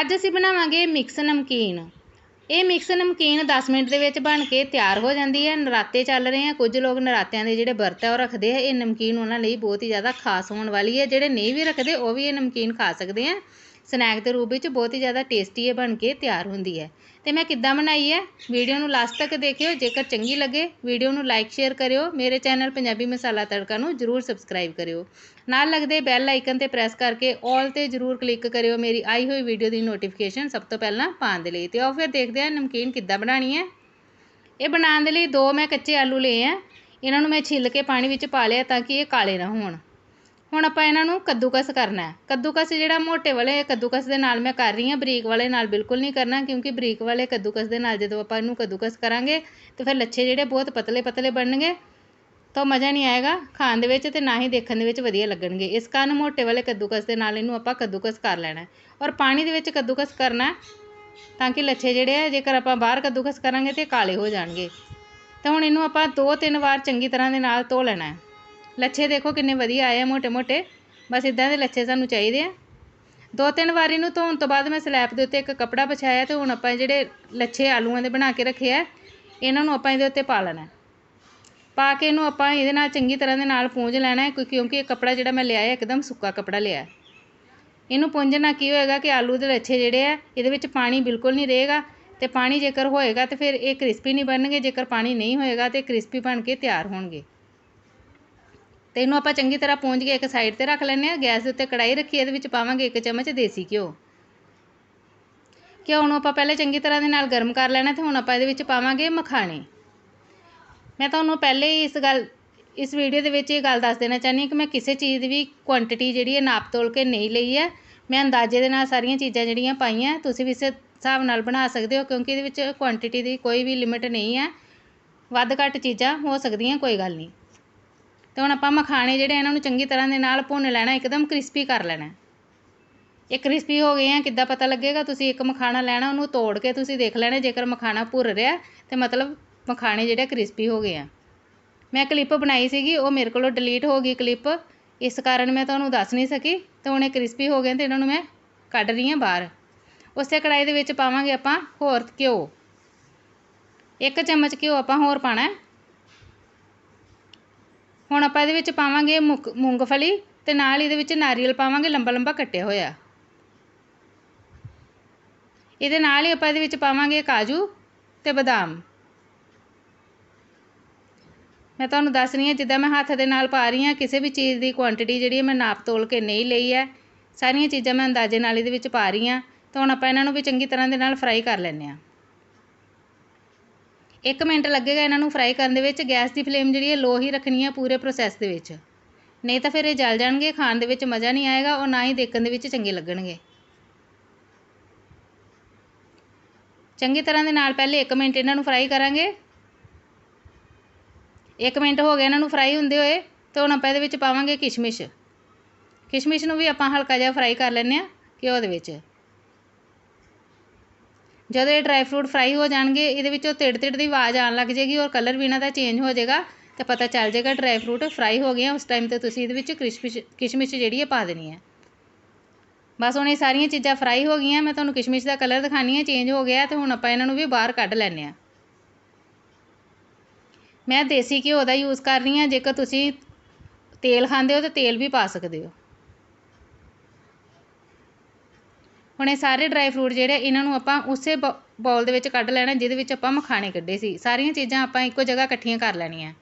ਅੱਜ ਅਸੀਂ ਬਣਾਵਾਂਗੇ ਮਿਕਸ ਨਮਕੀਨ। ਇਹ ਮਿਕਸ ਨਮਕੀਨ 10 ਮਿੰਟ ਦੇ ਵਿੱਚ ਬਣ ਕੇ ਤਿਆਰ ਹੋ ਜਾਂਦੀ ਹੈ। ਨਰਾਤੇ ਚੱਲ ਰਹੇ ਆ। ਕੁਝ ਲੋਕ ਨਰਾਤਿਆਂ ਦੇ ਜਿਹੜੇ ਵਰਤ ਹੈ ਉਹ ਰੱਖਦੇ ਆ। ਇਹ ਨਮਕੀਨ ਉਹਨਾਂ ਲਈ ਬਹੁਤ ਹੀ ਜ਼ਿਆਦਾ ਖਾਸ ਹੋਣ ਵਾਲੀ ਹੈ। ਜਿਹੜੇ ਨਹੀਂ ਵੀ ਰੱਖਦੇ, ਉਹ ਵੀ ਇਹ ਨਮਕੀਨ ਖਾ ਸਕਦੇ ਆ। ਸਨੈਕ ਦੇ ਰੂਪ ਵਿੱਚ ਬਹੁਤ ਹੀ ਜ਼ਿਆਦਾ ਟੇਸਟੀ ਇਹ ਬਣ ਕੇ ਤਿਆਰ ਹੁੰਦੀ ਹੈ। ਤੇ ਮੈਂ ਕਿੱਦਾਂ ਬਣਾਈ ਹੈ? ਵੀਡੀਓ ਨੂੰ ਲਾਸਟ ਤੱਕ ਦੇਖਿਓ। ਜੇਕਰ ਚੰਗੀ ਲੱਗੇ ਵੀਡੀਓ ਨੂੰ ਲਾਈਕ ਸ਼ੇਅਰ ਕਰਿਓ। ਮੇਰੇ ਚੈਨਲ ਪੰਜਾਬੀ ਮਸਾਲਾ ਤੜਕਾ ਨੂੰ ਜਰੂਰ ਸਬਸਕ੍ਰਾਈਬ ਕਰਿਓ। ਨਾਲ ਲੱਗਦੇ ਬੈਲ ਆਈਕਨ ਤੇ ਪ੍ਰੈਸ ਕਰਕੇ ਆਲ ਤੇ ਜਰੂਰ ਕਲਿੱਕ ਕਰਿਓ ਮੇਰੀ ਆਈ ਹੋਈ ਵੀਡੀਓ ਦੀ ਨੋਟੀਫਿਕੇਸ਼ਨ ਸਭ ਤੋਂ ਪਹਿਲਾਂ ਪਾਉਣ ਦੇ ਲਈ। ਤੇ ਆਓ ਫਿਰ ਦੇਖਦੇ ਹਾਂ ਨਮਕੀਨ ਕਿੱਦਾਂ ਬਣਾਉਣੀ ਹੈ। ਇਹ ਬਣਾਉਣ ਦੇ ਲਈ ਦੋ ਮੈਂ ਕੱਚੇ ਆਲੂ ਲਏ ਆ। ਇਹਨਾਂ ਨੂੰ ਮੈਂ ਛਿੱਲ ਕੇ ਪਾਣੀ ਵਿੱਚ ਪਾ ਲਿਆ ਤਾਂ ਕਿ ਇਹ ਕਾਲੇ ਨਾ ਹੋਣ। ਹੁਣ ਆਪਾਂ ਇਹਨਾਂ ਨੂੰ ਕੱਦੂਕਸ ਕਰਨਾ ਹੈ। ਕੱਦੂਕਸ ਜਿਹੜਾ ਮੋਟੇ ਵਾਲੇ ਕੱਦੂਕਸ ਦੇ ਨਾਲ ਮੈਂ ਕਰ ਰਹੀ ਹਾਂ, ਬਰੀਕ ਵਾਲੇ ਨਾਲ ਬਿਲਕੁਲ ਨਹੀਂ ਕਰਨਾ, ਕਿਉਂਕਿ ਬਰੀਕ ਵਾਲੇ ਕੱਦੂਕਸ ਦੇ ਨਾਲ ਜਦੋਂ ਆਪਾਂ ਇਹਨੂੰ ਕੱਦੂਕਸ ਕਰਾਂਗੇ, ਤਾਂ ਫਿਰ ਲੱਛੇ ਜਿਹੜੇ ਬਹੁਤ ਪਤਲੇ ਪਤਲੇ ਬਣਨਗੇ, ਤਾਂ ਮਜ਼ਾ ਨਹੀਂ ਆਏਗਾ। ਖਾਣ ਦੇ ਵਿੱਚ ਤੇ ਨਾ ਹੀ ਦੇਖਣ ਦੇ ਵਿੱਚ ਵਧੀਆ ਲੱਗਣਗੇ। ਇਸ ਕਾਰਨ ਮੋਟੇ ਵਾਲੇ ਕੱਦੂਕਸ ਦੇ ਨਾਲ ਇਹਨੂੰ ਆਪਾਂ ਕੱਦੂਕਸ ਕਰ ਲੈਣਾ ਔਰ ਪਾਣੀ ਦੇ ਵਿੱਚ ਕੱਦੂਕਸ ਕਰਨਾ ਤਾਂ ਕਿ ਲੱਛੇ ਜਿਹੜੇ ਆ, ਜੇਕਰ ਆਪਾਂ ਬਾਹਰ ਕੱਦੂਕਸ ਕਰਾਂਗੇ ਤੇ ਕਾਲੇ ਹੋ ਜਾਣਗੇ। ਤਾਂ ਹੁਣ ਇਹਨੂੰ ਆਪਾਂ ਦੋ ਤਿੰਨ ਵਾਰ ਚੰਗੀ ਤਰ੍ਹਾਂ ਦੇ ਨਾਲ ਧੋ ਲੈਣਾ ਹੈ। ਲੱਛੇ ਦੇਖੋ ਕਿੰਨੇ ਵਧੀਆ ਆਏ ਆ, ਮੋਟੇ ਮੋਟੇ। ਬਸ ਇਦਾਂ ਦੇ ਲੱਛੇ ਸਾਨੂੰ ਚਾਹੀਦੇ ਆ। ਦੋ ਤਿੰਨ ਵਾਰੀ ਇਹਨੂੰ ਧੋਣ ਤੋਂ ਬਾਅਦ ਮੈਂ ਸਲੈਬ ਦੇ ਉੱਤੇ ਇੱਕ ਕੱਪੜਾ ਵਿਛਾਇਆ ਤੇ ਹੁਣ ਆਪਾਂ ਜਿਹੜੇ ਲੱਛੇ ਆਲੂਆਂ ਦੇ ਬਣਾ ਕੇ ਰੱਖੇ ਆ, ਇਹਨਾਂ ਨੂੰ ਆਪਾਂ ਇਹਦੇ ਉੱਤੇ ਪਾ ਲੈਣਾ ਪਾ ਕੇ ਇਹਨੂੰ ਆਪਾਂ ਇਹਦੇ ਨਾਲ ਚੰਗੀ ਤਰ੍ਹਾਂ ਦੇ ਨਾਲ ਪੂੰਝ ਲੈਣਾ ਹੈ, ਕਿਉਂਕਿ ਇਹ ਕੱਪੜਾ ਜਿਹੜਾ ਮੈਂ ਲਿਆ ਹੈ ਇੱਕਦਮ ਸੁੱਕਾ ਕੱਪੜਾ ਲਿਆ ਇਹਨੂੰ ਪੂੰਝਣ ਨਾਲ ਕੀ ਹੋਏਗਾ ਕਿ ਆਲੂ ਦੇ ਲੱਛੇ ਜਿਹੜੇ ਆ, ਇਹਦੇ ਵਿੱਚ ਪਾਣੀ ਬਿਲਕੁਲ ਨਹੀਂ ਰਹੇਗਾ ਤੇ ਪਾਣੀ ਜੇਕਰ ਹੋਏਗਾ ਤੇ ਫਿਰ ਇਹ ਕ੍ਰਿਸਪੀ ਨਹੀਂ ਬਣਨਗੇ, ਜੇਕਰ ਪਾਣੀ ਨਹੀਂ ਹੋਏਗਾ ਤੇ ਕ੍ਰਿਸਪੀ ਬਣ ਕੇ ਤਿਆਰ ਹੋਣਗੇ। ਤੇ ਇਹਨੂੰ ਆਪਾਂ ਚੰਗੀ ਤਰ੍ਹਾਂ ਪੂੰਝ ਕੇ ਇੱਕ ਸਾਈਡ ਤੇ ਰੱਖ ਲੈਂਦੇ ਆ ਗੈਸ ਦੇ ਉੱਤੇ ਕੜਾਈ ਰੱਖੀ, ਇਹਦੇ ਵਿੱਚ ਪਾਵਾਂਗੇ ਇੱਕ ਚਮਚ ਦੇਸੀ ਘਿਓ। ਘਿਓ ਨੂੰ ਆਪਾਂ ਪਹਿਲੇ ਚੰਗੀ ਤਰ੍ਹਾਂ ਦੇ ਨਾਲ ਗਰਮ ਕਰ ਲੈਣਾ ਤੇ ਹੁਣ ਆਪਾਂ ਇਹਦੇ ਵਿੱਚ ਪਾਵਾਂਗੇ ਮਖਾਣੇ। ਮੈਂ ਤੁਹਾਨੂੰ ਪਹਿਲੇ ਹੀ ਇਸ ਗੱਲ, ਇਸ ਵੀਡੀਓ ਦੇ ਵਿੱਚ ਇਹ ਗੱਲ ਦੱਸ ਦੇਣਾ ਚਾਹੁੰਦੀ ਹਾਂ ਕਿ ਮੈਂ ਕਿਸੇ ਚੀਜ਼ ਦੀ ਵੀ ਕੁਆਂਟੀਟੀ ਜਿਹੜੀ ਹੈ ਨਾਪ ਤੋਲ ਕੇ ਨਹੀਂ ਲਈ ਹੈ। ਮੈਂ ਅੰਦਾਜ਼ੇ ਦੇ ਨਾਲ ਸਾਰੀਆਂ ਚੀਜ਼ਾਂ ਜਿਹੜੀਆਂ ਪਾਈਆਂ, ਤੁਸੀਂ ਵੀ ਇਸ ਹਿਸਾਬ ਨਾਲ ਬਣਾ ਸਕਦੇ ਹੋ ਕਿਉਂਕਿ ਇਹਦੇ ਵਿੱਚ ਕੁਆਂਟੀਟੀ ਦੀ ਕੋਈ ਵੀ ਲਿਮਿਟ ਨਹੀਂ ਹੈ। ਵੱਧ ਘੱਟ ਚੀਜ਼ਾਂ ਹੋ ਸਕਦੀਆਂ, ਕੋਈ ਗੱਲ ਨਹੀਂ। ਤੇ ਹੁਣ ਆਪਾਂ ਮਖਾਣੇ ਜਿਹੜੇ ਇਹਨਾਂ ਨੂੰ ਚੰਗੀ ਤਰ੍ਹਾਂ ਦੇ ਨਾਲ ਭੁੰਨ ਲੈਣਾ, ਇੱਕਦਮ ਕ੍ਰਿਸਪੀ ਕਰ ਲੈਣਾ। ਇਹ ਕ੍ਰਿਸਪੀ ਹੋ ਗਏ ਆ, ਕਿੱਦਾਂ ਪਤਾ ਲੱਗੇਗਾ? ਤੁਸੀਂ ਇੱਕ ਮਖਾਣਾ ਲੈਣਾ, ਉਹਨੂੰ ਤੋੜ ਕੇ ਤੁਸੀਂ ਦੇਖ ਲੈਣਾ, ਜੇਕਰ ਮਖਾਣਾ ਭੁਰ ਰਿਹਾ, ਤੇ ਮਤਲਬ ਮਖਾਣੇ ਜਿਹੜੇ ਕ੍ਰਿਸਪੀ ਹੋ ਗਏ ਆ। ਮੈਂ ਕਲਿੱਪ ਬਣਾਈ ਸੀਗੀ, ਉਹ ਮੇਰੇ ਕੋਲੋਂ ਡਿਲੀਟ ਹੋ ਗਈ ਕਲਿੱਪ ਇਸ ਕਾਰਨ ਮੈਂ ਤੁਹਾਨੂੰ ਦੱਸ ਨਹੀਂ ਸਕੀ, ਤੇ ਹੁਣ ਇਹ ਕ੍ਰਿਸਪੀ ਹੋ ਗਏ ਤੇ ਇਹਨਾਂ ਨੂੰ ਮੈਂ ਕੱਢ ਰਹੀ ਹਾਂ ਬਾਹਰ। ਉਸੇ ਕੜਾਈ ਦੇ ਵਿੱਚ ਪਾਵਾਂਗੇ ਆਪਾਂ ਹੋਰ ਘਿਓ। ਇੱਕ ਚਮਚ ਘਿਓ ਆਪਾਂ ਹੋਰ ਪਾਣਾ। ਹੁਣ ਆਪਾਂ ਇਹਦੇ ਵਿੱਚ ਪਾਵਾਂਗੇ ਮੁਕ- ਮੂੰਗਫਲੀ ਤੇ ਨਾਲ ਇਹਦੇ ਵਿੱਚ ਨਾਰੀਅਲ ਪਾਵਾਂਗੇ ਲੰਬਾ ਲੰਬਾ ਕੱਟਿਆ ਹੋਇਆ। ਇਹਦੇ ਨਾਲ ਹੀ ਆਪਾਂ ਇਹਦੇ ਵਿੱਚ ਪਾਵਾਂਗੇ ਕਾਜੂ ਤੇ ਬਦਾਮ। ਮੈਂ ਤੁਹਾਨੂੰ ਦੱਸ ਰਹੀ ਹਾਂ, ਜਿੱਦਾਂ ਮੈਂ ਹੱਥ ਦੇ ਨਾਲ ਪਾ ਰਹੀ ਹਾਂ, ਕਿਸੇ ਵੀ ਚੀਜ਼ ਦੀ ਕੁਆਂਟੀਟੀ ਜਿਹੜੀ ਹੈ ਮੈਂ ਨਾਪ ਤੋਲ ਕੇ ਨਹੀਂ ਲਈ ਹੈ। ਸਾਰੀਆਂ ਚੀਜ਼ਾਂ ਮੈਂ ਅੰਦਾਜ਼ੇ ਨਾਲ ਇਹਦੇ ਵਿੱਚ ਪਾ ਰਹੀ ਹਾਂ। ਤਾਂ ਹੁਣ ਆਪਾਂ ਇਹਨਾਂ ਨੂੰ ਵੀ ਚੰਗੀ ਤਰ੍ਹਾਂ ਦੇ ਨਾਲ ਫਰਾਈ ਕਰ ਲੈਂਦੇ ਹਾਂ। ਇੱਕ ਮਿੰਟ ਲੱਗੇਗਾ ਇਹਨਾਂ ਨੂੰ ਫਰਾਈ ਕਰਨ ਦੇ ਵਿੱਚ, ਗੈਸ ਦੀ ਫਲੇਮ ਜਿਹੜੀ ਹੈ ਲੋ ਹੀ ਰੱਖਣੀ ਹੈ ਪੂਰੇ ਪ੍ਰੋਸੈਸ ਦੇ ਵਿੱਚ। ਨਹੀਂ ਤਾਂ ਫਿਰ ਇਹ ਜਲ ਜਾਣਗੇ, ਖਾਣ ਦੇ ਵਿੱਚ ਮਜ਼ਾ ਨਹੀਂ ਆਏਗਾ ਔਰ ਨਾ ਹੀ ਦੇਖਣ ਦੇ ਵਿੱਚ ਚੰਗੇ ਲੱਗਣਗੇ। ਚੰਗੀ ਤਰ੍ਹਾਂ ਦੇ ਨਾਲ ਪਹਿਲੇ 1 ਮਿੰਟ ਇਹਨਾਂ ਨੂੰ ਫਰਾਈ ਕਰਾਂਗੇ। 1 ਮਿੰਟ ਹੋ ਗਿਆ ਇਹਨਾਂ ਨੂੰ ਫਰਾਈ ਹੁੰਦੇ ਹੋਏ, ਤੇ ਹੁਣ ਆਪਾਂ ਇਹਦੇ ਵਿੱਚ ਪਾਵਾਂਗੇ ਕਿਸ਼ਮਿਸ਼। ਕਿਸ਼ਮਿਸ਼ ਨੂੰ ਵੀ ਆਪਾਂ ਹਲਕਾ ਜਿਹਾ ਫਰਾਈ ਕਰ ਲੈਂਦੇ ਆ ਘਿਓ ਦੇ ਵਿੱਚ। ਜਦੋਂ ਇਹ ਡਰਾਈ ਫਰੂਟ ਫਰਾਈ ਹੋ ਜਾਣਗੇ, ਇਹਦੇ ਵਿੱਚੋਂ ਤਿੜ ਤਿੜ ਦੀ ਆਵਾਜ਼ ਆਉਣ ਲੱਗ ਜਾਏਗੀ ਔਰ ਕਲਰ ਵੀ ਇਹਨਾਂ ਦਾ ਚੇਂਜ ਹੋ ਜਾਏਗਾ ਤਾਂ ਪਤਾ ਚੱਲ ਜਾਏਗਾ ਡਰਾਈ ਫਰੂਟ ਫਰਾਈ ਹੋ ਗਏ ਆ ਉਸ ਟਾਈਮ ਤੇ ਤੁਸੀਂ ਇਹਦੇ ਵਿੱਚ ਕ੍ਰਿਸ਼ਮਿਸ਼ ਕਿਸ਼ਮਿਸ਼ ਜਿਹੜੀ ਹੈ ਪਾ ਦੇਣੀ ਹੈ ਬਸ ਹੁਣ ਇਹ ਸਾਰੀਆਂ ਚੀਜ਼ਾਂ ਫਰਾਈ ਹੋ ਗਈਆਂ, ਮੈਂ ਤੁਹਾਨੂੰ ਕਿਸ਼ਮਿਸ਼ ਦਾ ਕਲਰ ਦਿਖਾਣੀ ਹੈ ਚੇਂਜ ਹੋ ਗਿਆ ਤੇ ਹੁਣ ਆਪਾਂ ਇਹਨਾਂ ਨੂੰ ਵੀ ਬਾਹਰ ਕੱਢ ਲੈਂਦੇ ਆ। ਮੈਂ ਦੇਸੀ ਘਿਓ ਦਾ ਯੂਜ਼ ਕਰ ਰਹੀ ਹਾਂ ਜੇਕਰ ਤੁਸੀਂ ਤੇਲ ਖਾਂਦੇ ਹੋ ਤਾਂ ਤੇਲ ਵੀ ਪਾ ਸਕਦੇ ਹੋ। ਹੁਣ ਇਹ ਸਾਰੇ ਡਰਾਈ ਫਰੂਟ ਜਿਹੜੇ ਇਹਨਾਂ ਨੂੰ ਆਪਾਂ ਉਸੇ ਬਾਉਲ ਦੇ ਵਿੱਚ ਕੱਢ ਲੈਣਾ, ਜਿਹਦੇ ਵਿੱਚ ਆਪਾਂ ਮਖਾਣੇ ਕੱਢੇ ਸੀ। ਸਾਰੀਆਂ ਚੀਜ਼ਾਂ ਆਪਾਂ ਇੱਕੋ ਜਗ੍ਹਾ ਇਕੱਠੀਆਂ ਕਰ ਲੈਣੀਆਂ।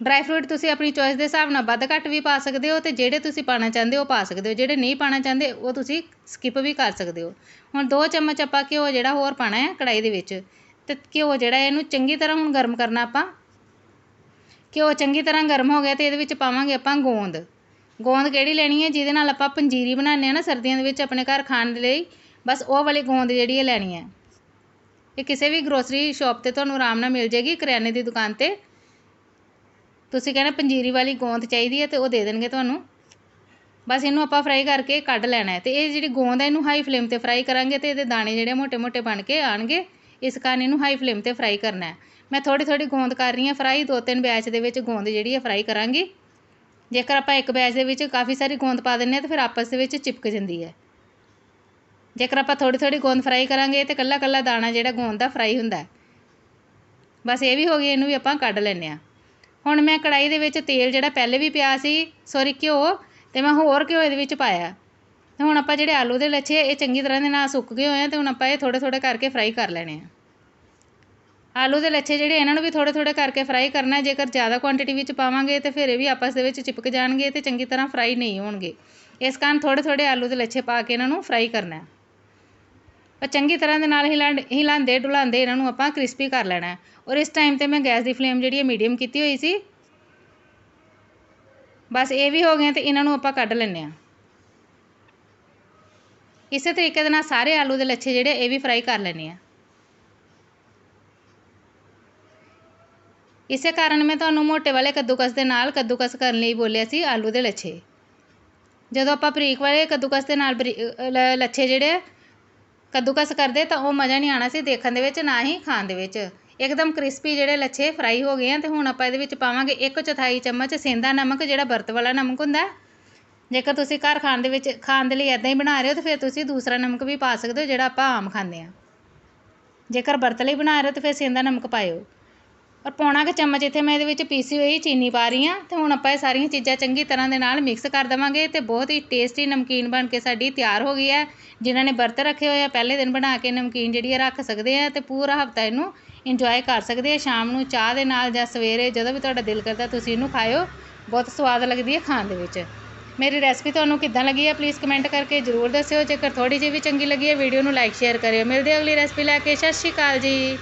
ਡਰਾਈ ਫਰੂਟ ਤੁਸੀਂ ਆਪਣੀ ਚੋਇਸ ਦੇ ਹਿਸਾਬ ਨਾਲ ਵੱਧ ਘੱਟ ਵੀ ਪਾ ਸਕਦੇ ਹੋ ਤੇ ਜਿਹੜੇ ਤੁਸੀਂ ਪਾਣਾ ਚਾਹੁੰਦੇ ਹੋ ਪਾ ਸਕਦੇ ਹੋ। ਜਿਹੜੇ ਨਹੀਂ ਪਾਣਾ ਚਾਹੁੰਦੇ, ਉਹ ਤੁਸੀਂ ਸਕਿਪ ਵੀ ਕਰ ਸਕਦੇ ਹੋ। ਹੁਣ 2 ਚਮਚ ਆਪਾਂ ਘਿਓ ਜਿਹੜਾ ਹੋਰ ਪਾਣਾ ਹੈ ਕੜਾਈ ਦੇ ਵਿੱਚ, ਤੇ ਘਿਓ ਜਿਹੜਾ ਇਹਨੂੰ ਚੰਗੀ ਤਰ੍ਹਾਂ ਹੁਣ ਗਰਮ ਕਰਨਾ ਆਪਾਂ। ਘਿਓ ਚੰਗੀ ਤਰ੍ਹਾਂ ਗਰਮ ਹੋ ਗਿਆ ਤੇ ਇਹਦੇ ਵਿੱਚ ਪਾਵਾਂਗੇ ਆਪਾਂ ਗੋਂਦ। ਗੋਂਦ ਕਿਹੜੀ ਲੈਣੀ ਹੈ? ਜਿਹਦੇ ਨਾਲ ਆਪਾਂ ਪੰਜੀਰੀ ਬਣਾਉਂਦੇ ਆ ਨਾ ਸਰਦੀਆਂ ਦੇ ਵਿੱਚ ਆਪਣੇ ਘਰ ਖਾਣ ਦੇ ਲਈ, ਬਸ ਉਹ ਵਾਲੀ ਗੋਂਦ ਜਿਹੜੀ ਹੈ ਲੈਣੀ ਹੈ। ਇਹ ਕਿਸੇ ਵੀ ਗਰੋਸਰੀ ਸ਼ਾਪ ਤੇ ਤੁਹਾਨੂੰ ਆਰਾਮ ਨਾਲ ਮਿਲ ਜਾਏਗੀ, ਕਰਿਆਨੇ ਦੀ ਦੁਕਾਨ ਤੇ। ਤੁਸੀਂ ਕਹਿੰਦੇ ਪੰਜੀਰੀ ਵਾਲੀ ਗੋਂਦ ਚਾਹੀਦੀ ਹੈ ਤੇ ਉਹ ਦੇ ਦੇਣਗੇ ਤੁਹਾਨੂੰ। ਬਸ ਇਹਨੂੰ ਆਪਾਂ ਫਰਾਈ ਕਰਕੇ ਕੱਢ ਲੈਣਾ ਹੈ ਤੇ ਇਹ ਜਿਹੜੀ ਗੋਂਦ ਹੈ, ਇਹਨੂੰ ਹਾਈ ਫਲੇਮ ਤੇ ਫਰਾਈ ਕਰਾਂਗੇ ਤੇ ਇਹਦੇ ਦਾਣੇ ਜਿਹੜੇ ਮੋٹੇ-ਮੋਟੇ ਬਣ ਕੇ ਆਣਗੇ। ਇਸ ਕਾਰਨ ਇਹਨੂੰ ਹਾਈ ਫਲੇਮ ਤੇ ਫਰਾਈ ਕਰਨਾ ਹੈ। ਮੈਂ ਥੋੜੀ ਥੋੜੀ ਗੋਂਦ ਕਰ ਰਹੀ ਹਾਂ ਫਰਾਈ ਦੋ ਤਿੰਨ ਬੈਚ ਦੇ ਵਿੱਚ ਗੋਂਦ ਜਿਹੜੀ ਹੈ ਫਰਾਈ ਕਰਾਂਗੀ। ਜੇਕਰ ਆਪਾਂ ਇੱਕ ਬੈਚ ਦੇ ਵਿੱਚ ਕਾਫੀ ਸਾਰੀ ਗੋਂਦ ਪਾ ਦਿੰਦੇ ਹਾਂ ਤਾਂ ਫਿਰ ਆਪਸ ਦੇ ਵਿੱਚ ਚਿਪਕ ਜਾਂਦੀ ਹੈ। ਜੇਕਰ ਆਪਾਂ ਥੋੜੀ ਥੋੜੀ ਗੋਂਦ ਫਰਾਈ ਕਰਾਂਗੇ ਤੇ ਕੱਲਾ ਕੱਲਾ ਦਾਣਾ ਜਿਹੜਾ ਗੋਂਦ ਦਾ ਫਰਾਈ ਹੁੰਦਾ ਬਸ ਇਹ ਵੀ ਹੋ ਗਈ ਇਹਨੂੰ ਵੀ ਆਪਾਂ ਕੱਢ ਲੈਂਦੇ ਹਾਂ। ਹੁਣ ਮੈਂ ਕੜਾਈ ਦੇ ਵਿੱਚ ਤੇਲ ਜਿਹੜਾ ਪਹਿਲੇ ਵੀ ਪਿਆ ਸੀ, ਸੌਰੀ, ਘਿਓ ਤੇ ਮੈਂ ਹੋਰ ਘਿਓ ਇਹਦੇ ਵਿੱਚ ਪਾਇਆ। ਤੇ ਹੁਣ ਆਪਾਂ ਜਿਹੜੇ ਆਲੂ ਦੇ ਲੱਛੇ, ਇਹ ਚੰਗੀ ਤਰ੍ਹਾਂ ਦੇ ਨਾਲ ਸੁੱਕ ਗਏ ਹੋਏ ਆ ਤੇ ਹੁਣ ਆਪਾਂ ਇਹ ਥੋੜੇ ਥੋੜੇ ਕਰਕੇ ਫਰਾਈ ਕਰ ਲੈਣੇ ਆ। ਆਲੂ ਦੇ ਲੱਛੇ ਜਿਹੜੇ ਇਹਨਾਂ ਨੂੰ ਵੀ ਥੋੜੇ ਥੋੜੇ ਕਰਕੇ ਫਰਾਈ ਕਰਨਾ ਜੇਕਰ ਜ਼ਿਆਦਾ ਕੁਆਂਟੀਟੀ ਵਿੱਚ ਪਾਵਾਂਗੇ ਤੇ ਫਿਰ ਇਹ ਵੀ ਆਪਸ ਦੇ ਵਿੱਚ ਚਿਪਕ ਜਾਣਗੇ ਤੇ ਚੰਗੀ ਤਰ੍ਹਾਂ ਫਰਾਈ ਨਹੀਂ ਹੋਣਗੇ। ਇਸ ਕਾਰਨ ਥੋੜੇ ਥੋੜੇ ਆਲੂ ਦੇ ਲੱਛੇ ਪਾ ਕੇ ਇਹਨਾਂ ਨੂੰ ਫਰਾਈ ਕਰਨਾ ਹੈ। ਪਰ ਚੰਗੀ ਤਰ੍ਹਾਂ ਦੇ ਨਾਲ ਹਿਲਾ ਹਿਲਾਉਂਦੇ ਡੁਲਾਉਂਦੇ ਇਹਨਾਂ ਨੂੰ ਆਪਾਂ ਕ੍ਰਿਸਪੀ ਕਰ ਲੈਣਾ ਹੈ। ਔਰ ਇਸ ਟਾਈਮ ਤੇ ਮੈਂ ਗੈਸ ਦੀ ਫਲੇਮ ਜਿਹੜੀ ਹੈ ਮੀਡੀਅਮ ਕੀਤੀ ਹੋਈ ਸੀ। ਬਸ ਇਹ ਵੀ ਹੋ ਗਏ ਤੇ ਇਹਨਾਂ ਨੂੰ ਆਪਾਂ ਕੱਢ ਲੈਂਦੇ ਹਾਂ। ਇਸੇ ਤਰੀਕੇ ਦੇ ਨਾਲ ਸਾਰੇ ਆਲੂ ਦੇ ਲੱਛੇ ਜਿਹੜੇ ਇਹ ਵੀ ਫਰਾਈ ਕਰ ਲੈਣੇ ਆ ਇਸੇ ਕਾਰਨ ਮੈਂ ਤੁਹਾਨੂੰ ਮੋਟੇ ਵਾਲੇ ਕੱਦੂਕਸ ਦੇ ਨਾਲ ਕੱਦੂਕਸ ਕਰਨ ਲਈ ਬੋਲਿਆ ਸੀ ਆਲੂ ਦੇ ਲੱਛੇ। ਜਦੋਂ ਆਪਾਂ ਬਰੀਕ ਵਾਲੇ ਕੱਦੂਕਸ ਦੇ ਨਾਲ ਬਰੀ- ਲ- ਲੱਛੇ ਜਿਹੜੇ ਕੱਦੂਕਸ ਕਰਦੇ ਤਾਂ ਉਹ ਮਜ਼ਾ ਨਹੀਂ ਆਣਾ ਸੀ ਦੇਖਣ ਦੇ ਵਿੱਚ, ਨਾ ਹੀ ਖਾਣ ਦੇ ਵਿੱਚ। ਇੱਕਦਮ ਕ੍ਰਿਸਪੀ ਜਿਹੜੇ ਲੱਛੇ ਫਰਾਈ ਹੋ ਗਏ ਆ ਤੇ ਹੁਣ ਆਪਾਂ ਇਹਦੇ ਵਿੱਚ ਪਾਵਾਂਗੇ ਇੱਕ ਚੌਥਾਈ ਚਮਚ ਸੇਂਦਾ ਨਮਕ, ਜਿਹੜਾ ਵਰਤ ਵਾਲਾ ਨਮਕ ਹੁੰਦਾ। ਜੇਕਰ ਤੁਸੀਂ ਘਰ ਖਾਣ ਦੇ ਵਿੱਚ, ਖਾਣ ਦੇ ਲਈ ਇਦਾਂ ਹੀ ਬਣਾ ਰਹੇ ਹੋ ਤਾਂ ਫਿਰ ਤੁਸੀਂ ਦੂਸਰਾ ਨਮਕ ਵੀ ਪਾ ਸਕਦੇ ਹੋ, ਜਿਹੜਾ ਆਪਾਂ ਆਮ ਖਾਂਦੇ ਆ। ਜੇਕਰ ਵਰਤ ਲਈ ਬਣਾ ਰਹੇ ਹੋ ਤਾਂ ਫਿਰ ਸੇਂਦਾ ਨਮਕ ਪਾਇਓ। ਔਰ ਪੌਣਾ ਕੁ ਚਮਚ ਇੱਥੇ ਮੈਂ ਇਹਦੇ ਵਿੱਚ ਪੀਸੀ ਹੋਈ ਚੀਨੀ ਪਾ ਰਹੀ ਹਾਂ ਤੇ ਹੁਣ ਆਪਾਂ ਇਹ ਸਾਰੀਆਂ ਚੀਜ਼ਾਂ ਚੰਗੀ ਤਰ੍ਹਾਂ ਦੇ ਨਾਲ ਮਿਕਸ ਕਰ ਦੇਵਾਂਗੇ ਤੇ ਬਹੁਤ ਹੀ ਟੇਸਟੀ ਨਮਕੀਨ ਬਣ ਕੇ ਸਾਡੀ ਤਿਆਰ ਹੋ ਗਈ ਹੈ। ਜਿਨ੍ਹਾਂ ਨੇ ਵਰਤ ਰੱਖੇ ਹੋਏ ਆ, ਪਹਿਲੇ ਦਿਨ ਬਣਾ ਕੇ ਨਮਕੀਨ ਜਿਹੜੀ ਹੈ ਰੱਖ ਸਕਦੇ ਆ ਤੇ ਪੂਰਾ ਹਫਤਾ ਇਹਨੂੰ ਇੰਜੋਏ ਕਰ ਸਕਦੇ ਆ। ਸ਼ਾਮ ਨੂੰ ਚਾਹ ਦੇ ਨਾਲ ਜਾਂ ਸਵੇਰੇ ਜਦੋਂ ਵੀ ਤੁਹਾਡਾ ਦਿਲ ਕਰਦਾ ਤੁਸੀਂ ਇਹਨੂੰ ਖਾਇਓ। ਬਹੁਤ ਸਵਾਦ ਲੱਗਦੀ ਹੈ ਖਾਣ ਦੇ ਵਿੱਚ। ਮੇਰੀ ਰੈਸਪੀ ਤੁਹਾਨੂੰ ਕਿੱਦਾਂ ਲੱਗੀ ਹੈ ਪਲੀਜ਼ ਕਮੈਂਟ ਕਰਕੇ ਜ਼ਰੂਰ ਦੱਸਿਓ। ਜੇਕਰ ਥੋੜੀ ਜਿਹੀ ਵੀ ਚੰਗੀ ਲੱਗੀ ਹੈ ਵੀਡੀਓ ਨੂੰ ਲਾਈਕ ਸ਼ੇਅਰ ਕਰਿਓ। ਮਿਲਦੇ ਹਾਂ ਅਗਲੀ ਰੈਸਪੀ ਲੈ ਕੇ। ਸਤਿ ਸ਼੍ਰੀ ਅਕਾਲ ਜੀ।